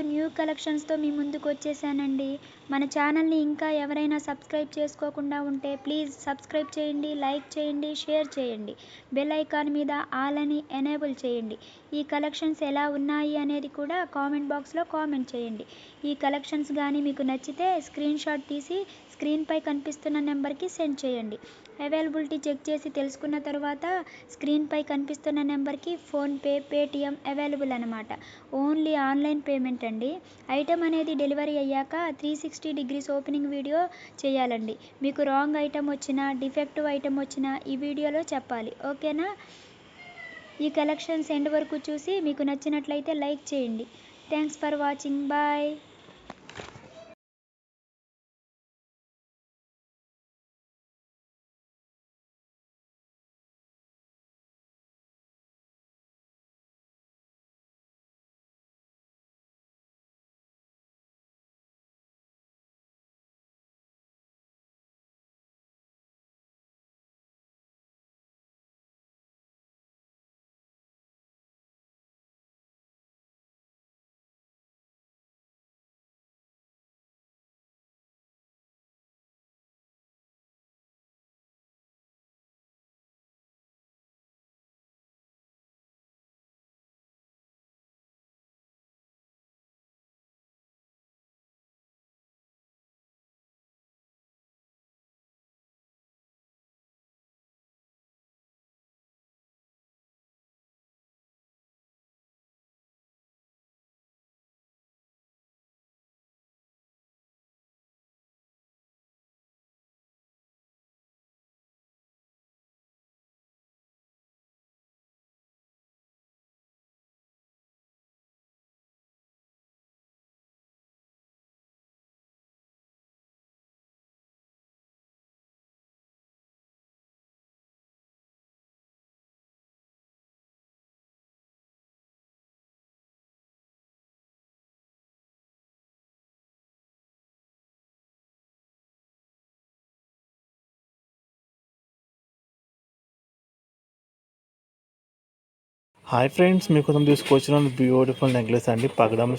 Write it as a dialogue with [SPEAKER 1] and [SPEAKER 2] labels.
[SPEAKER 1] ఈరోజు న్యూ కలెక్షన్స్తో మీ ముందుకు వచ్చేసానండి. మన ఛానల్ని ఇంకా ఎవరైనా సబ్స్క్రైబ్ చేసుకోకుండా ఉంటే ప్లీజ్ సబ్స్క్రైబ్ చేయండి లైక్ చేయండి షేర్ చేయండి. బెల్ ఐకాన్ మీద ఆల్ అని ఎనేబుల్ చేయండి. ఈ కలెక్షన్స్ ఎలా ఉన్నాయి అనేది కూడా కామెంట్ బాక్స్లో కామెంట్ చేయండి. ఈ కలెక్షన్స్ కానీ మీకు నచ్చితే స్క్రీన్ షాట్ తీసి స్క్రీన్పై కనిపిస్తున్న నెంబర్కి సెండ్ చేయండి. అవైలబిలిటీ చెక్ చేసి తెలుసుకున్న తర్వాత స్క్రీన్పై కనిపిస్తున్న నెంబర్కి ఫోన్పే పేటిఎం అవైలబుల్ అనమాట ఓన్లీ ఆన్లైన్ పేమెంట్ చేయాలండి ఐటెం అనేది డెలివరీ అయ్యాక three sixty degrees opening video చేయాలండి. మీకు రాంగ్ ఐటెం వచ్చినా డిఫెక్టివ్ ఐటెం వచ్చినా ఈ వీడియోలో చెప్పాలి. ఓకేనా ఈ కలెక్షన్స్ ఎండ్ వరకు చూసి మీకు నచ్చినట్లయితే లైక్ చేయండి. Thanks for watching bye
[SPEAKER 2] hi friends మీకోసం తీసుకొచ్చిన బ్యూటిఫుల్ నెక్లెస్ అండి. పగడం